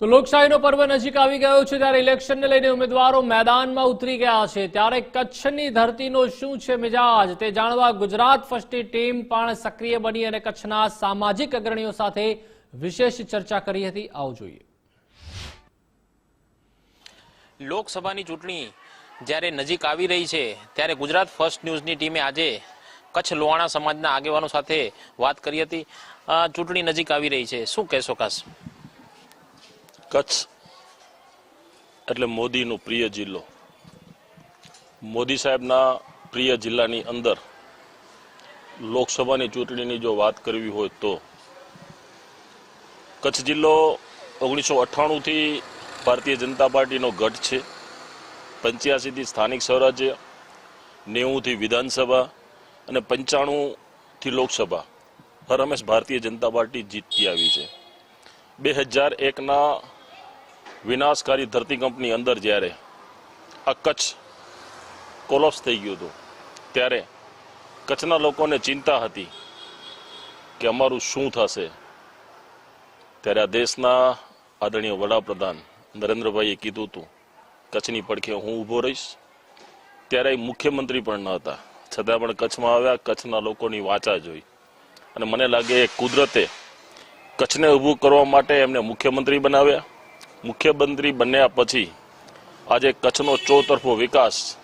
તો લોકશાહીનો પર્વ નજીક આવી ગયો છે ત્યારે ઇલેક્શનને લઈને ઉમેદવારો મેદાનમાં ઉતરી ગયા છે. ત્યારે કચ્છની ધરતીનો શું છે મિજાજ? તે જાણવા ગુજરાત ફર્સ્ટની ટીમ પણ સક્રિય બની અને કચ્છના સામાજિક અગ્રણીઓ સાથે વિશેષ ચર્ચા કરી હતી. આવો જોઈએ. લોકસભાની ચૂંટણી જ્યારે નજીક આવી રહી છે, ત્યારે ગુજરાત ફર્સ્ટ ન્યૂઝની ટીમે આજે કચ્છ લોહાણા સમાજના આગેવાનો સાથે વાત કરી હતી. ચૂંટણી નજીક આવી રહી છે. શું કહેશો ખાસ? કચ્છ એટલે મોદીનો પ્રિય જિલ્લો. મોદી સાહેબના પ્રિય જિલ્લાની અંદર લોકસભાની ચૂંટણીની જો વાત કરવી હોય તો કચ્છ જિલ્લો ઓગણીસો અઠ્ઠાણુંથી ભારતીય જનતા પાર્ટીનો ગઢ છે. પંચ્યાસીથી સ્થાનિક સ્વરાજ્ય, નેવુંથી વિધાનસભા અને પંચાણુંથી લોકસભા. હર હંમેશ ભારતીય જનતા પાર્ટી જીતતી આવી છે. બે હજાર એકના વિનાશકારી ધરતીકંપની અંદર જ્યારે આ કચ્છ કોલોપ્સ થઈ ગયું હતું, ત્યારે કચ્છના લોકોને ચિંતા હતી કે અમારું શું થશે. ત્યારે આ દેશના આદરણીય વડાપ્રધાન નરેન્દ્રભાઈએ કીધું હતું, કચ્છની પડખે હું ઊભો રહીશ. ત્યારે મુખ્યમંત્રી પણ ન હતા. છતાં પણ કચ્છમાં આવ્યા, કચ્છના લોકોની વાચા જોઈ. અને મને લાગે એ કુદરતે કચ્છને ઊભું કરવા માટે એમને મુખ્યમંત્રી બનાવ્યા. મુખ્યમંત્રી બન્યા પછી આજે કચ્છનો ચોતરફો વિકાસ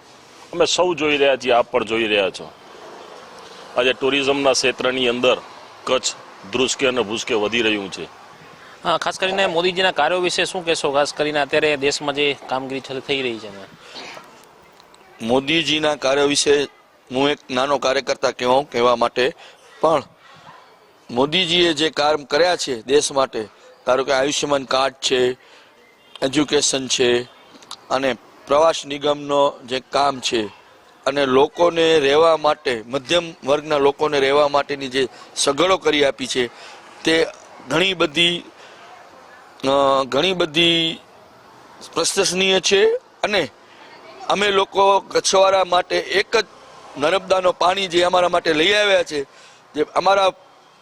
અમે સૌ જોઈ રહ્યા છીએ આપ પણ જોઈ રહ્યા છો. આજે ટુરિઝમના ક્ષેત્રની અંદર કચ્છ ધ્રુસકે અને ભૂસકે વધી રહ્યું છે. હા ખાસ કરીને મોદીજીના કાર્યો વિશે શું કહેશો? ખાસ કરીને અત્યારે દેશમાં જે કામગીરી છે થઈ રહી છે ને મોદીજીના કાર્ય વિશે હું એક નાનો કાર્યકર્તા કહેવા કહેવા માટે પણ મોદીજીએ જે કામ કર્યા છે દેશ માટે ધારો કે આયુષ્યમાન કાર્ડ છે એજ્યુકેશન છે અને પ્રવાસ નિગમનો જે કામ છે અને લોકોને રહેવા માટે, મધ્યમ વર્ગના લોકોને રહેવા માટેની જે સગવડો કરી આપી છે, તે ઘણી બધી ઘણી બધી પ્રશંસનીય છે અને અમે લોકો કચ્છવાળા માટે એક જ નર્મદાનો પાણી જે અમારા માટે લઈ આવ્યા છે, જે અમારા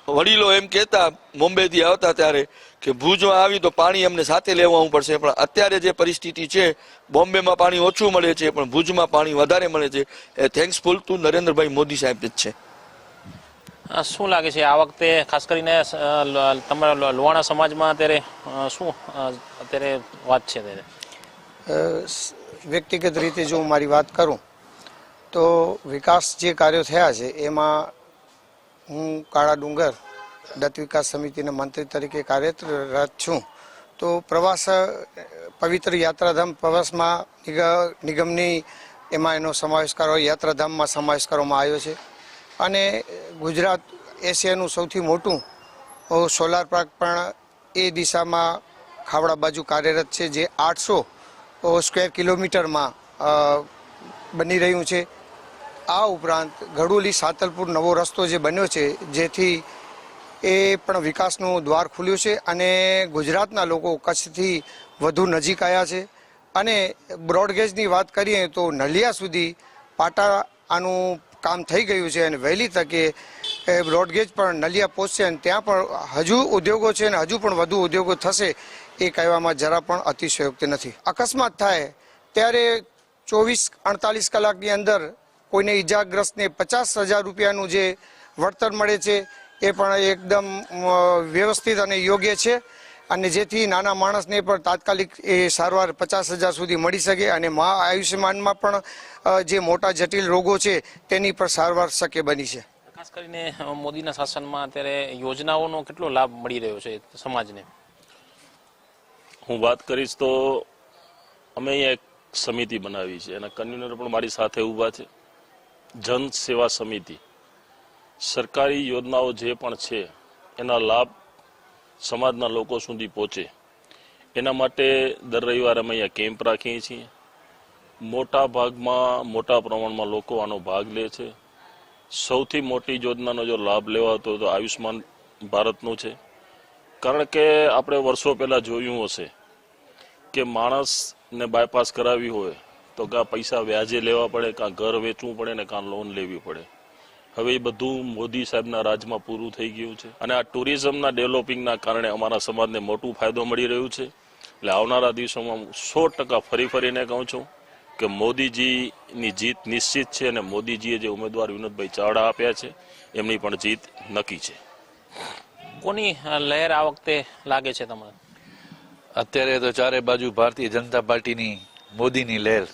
વડીલો એમ કહેતા, મુંબઈથી આવતા ત્યારે કે ભુજમાં આવી તો પાણી અમને સાથે લેવાનું પડશે. પણ અત્યારે જે પરિસ્થિતિ છે બોમ્બેમાં પાણી ઓછું મળે છે પણ ભુજમાં પાણી વધારે મળે છે. એ થેન્ક્સફુલ ટુ નરેન્દ્રભાઈ મોદી સાહેબ જ છે. શું લાગે છે આ વખતે ખાસ કરીને તમારા લોહાણા સમાજમાં અત્યારે શું અત્યારે વાત છે અત્યારે? વ્યક્તિગત રીતે જો હું મારી વાત કરું તો વિકાસ જે કાર્યો થયા છે એમાં હું કાળા ડુંગર દત્ત વિકાસ સમિતિના મંત્રી તરીકે કાર્યરત છું. તો પ્રવાસ પવિત્ર યાત્રાધામ પ્રવાસમાં નિગ- નિગમની એમાં એનો સમાવેશ કરવા યાત્રાધામમાં સમાવેશ કરવામાં આવ્યો છે. અને ગુજરાત એશિયાનું સૌથી મોટું સોલાર પાર્ક પણ એ દિશામાં ખાવડા બાજુ કાર્યરત છે, જે આઠસો સ્ક્વેર કિલોમીટરમાં બની રહ્યું છે. આ ઉપરાંત ઘડુલી સાતલપુર નવો રસ્તો જે બન્યો છે, જેથી એ પણ વિકાસનું દ્વાર ખુલ્યું છે અને ગુજરાતના લોકો કચ્છથી વધુ નજીક આવ્યા છે. અને બ્રોડગેજની વાત કરીએ તો નલિયા સુધી પાટા આનું કામ થઈ ગયું છે અને વહેલી તકે બ્રોડગેજ પણ નલિયા પહોંચશે અને ત્યાં પણ હજુ ઉદ્યોગો છે અને હજુ પણ વધુ ઉદ્યોગો થશે એ કહેવામાં જરા પણ અતિશયોક્તિ નથી. અકસ્માત થાય ત્યારે ચોવીસ અડતાલીસ કલાકની અંદર કોઈને ઈજાગ્રસ્તને પચાસ હજાર રૂપિયાનું જે વળતર મળે છે એ પણ એકદમ વ્યવસ્થિત અને યોગ્ય છે. અને જેથી નાના માણસને પણ તાત્કાલિક એ સારવાર પચાસ હજાર સુધી મળી શકે અને મહા આયુષ્યમાનમાં પણ જે મોટા જટિલ રોગો છે તેની પણ સારવાર શક્ય બની છે. ખાસ કરીને મોદીના શાસનમાં અત્યારે યોજનાઓનો કેટલો લાભ મળી રહ્યો છે સમાજને? હું વાત કરીશ તો અમે અહીંયા એક સમિતિ બનાવી છે. એના કન્વીનર પણ મારી સાથે ઊભા છે. જન સેવા સમિતિ. સરકારી યોજનાઓ જે પણ છે, એના લાભ સમાજના લોકો સુધી પહોંચે. એના માટે દર રવિવારે અમે અહીંયા કેમ્પ રાખીએ છીએ. મોટા ભાગમાં, મોટા પ્રમાણમાં લોકો આનો ભાગ લે છે. સૌથી મોટી યોજનાનો જો લાભ હોય તો આયુષ્માન ભારતનું છે. કારણ કે આપણે વર્ષો પહેલાં જોયું હશે કે માણસને બાયપાસ કરાવી હોય તો કાં પૈસા વ્યાજે લેવા પડે કાં ઘર વેચવું પડે ને કાં લોન લેવી પડે. હવે એ બધું મોદી સાહેબના રાજમાં પૂરું થઈ ગયું છે. અને આ ટુરિઝમના ડેવલપિંગના કારણે અમારા સમાજને મોટું ફાયદો મળી રહ્યું છે. એટલે આવનારા દિવસોમાં હું સો ટકા ફરી ફરીને કહું છું કે મોદીજીની જીત નિશ્ચિત છે અને મોદીજીએ જે ઉમેદવાર વિનોદભાઈ ચાવડા આપ્યા છે એમની પણ જીત નક્કી છે. કોની લહેર આ વખતે લાગે છે તમને? અત્યારે તો ચારે બાજુ ભારતીય જનતા પાર્ટીની મોદીની લહેર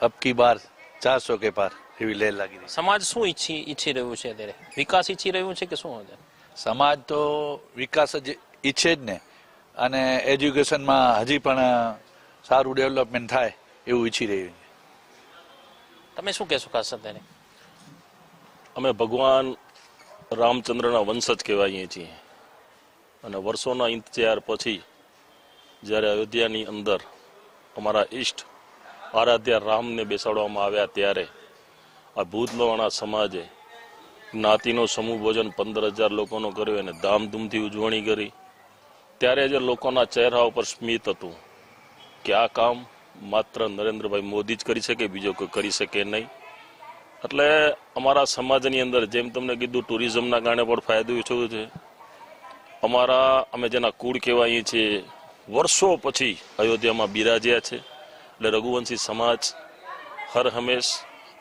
અબકી બાર ચારસો કે પાર. એવી લહેર લાગી રહી છે. સમાજ શું ઈચ્છી ઈચ્છી રહ્યું છે અત્યારે? વિકાસ ઈચ્છી રહ્યું છે કે શું છે સમાજ તો વિકાસ જ ઈચ્છે જ ને. અને એજ્યુકેશનમાં હજી પણ સારું ડેવલપમેન્ટ થાય એવું ઈચ્છી રહ્યું છે. તમે શું કહેશો ખાસ અત્યારે? અમે ભગવાન રામચંદ્રના વંશજ કહેવાઈએ છીએ. અને વર્ષોના ઇંતજાર પછી જ્યારે અયોધ્યાની અંદર અમારા ઈષ્ટ આરાધ્યા રામને બેસાડવામાં આવ્યા ત્યારે આ ભૂતલવાણા સમાજે જ્ઞાતિનો સમૂહ ભોજન પંદર હજાર લોકોનો કર્યો અને ધામધૂમથી ઉજવણી કરી. ત્યારે જે લોકોના ચહેરા ઉપર સ્મિત હતું કે આ કામ માત્ર નરેન્દ્રભાઈ મોદી જ કરી શકે, બીજો કોઈ કરી શકે નહીં. એટલે અમારા સમાજની અંદર જેમ તમને કીધું, ટુરિઝમના કારણે પણ ફાયદો થયો છે. અમારા, અમે જેના કુળ કહેવાય છીએ, વર્ષો પછી અયોધ્યામાં બિરાજ્યા છે. એટલે રઘુવંશી સમાજ હર હંમેશ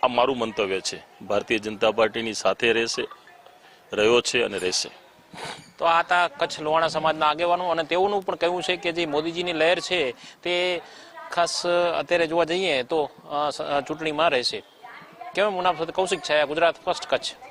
આ મારું મંતવ્ય છે. ભારતીય જનતા પાર્ટીની સાથે રહેશે, રહ્યો છે અને રહેશે. તો આ હતા કચ્છ લોહાણા સમાજના આગેવાનો અને તેઓનું પણ કહેવું છે કે જે મોદીજીની લહેર છે તે ખાસ અત્યારે જોવા જઈએ તો ચૂંટણીમાં રહેશે. કેવું મુનાફ કૌશિક છાયા ગુજરાત ફર્સ્ટ કચ્છ.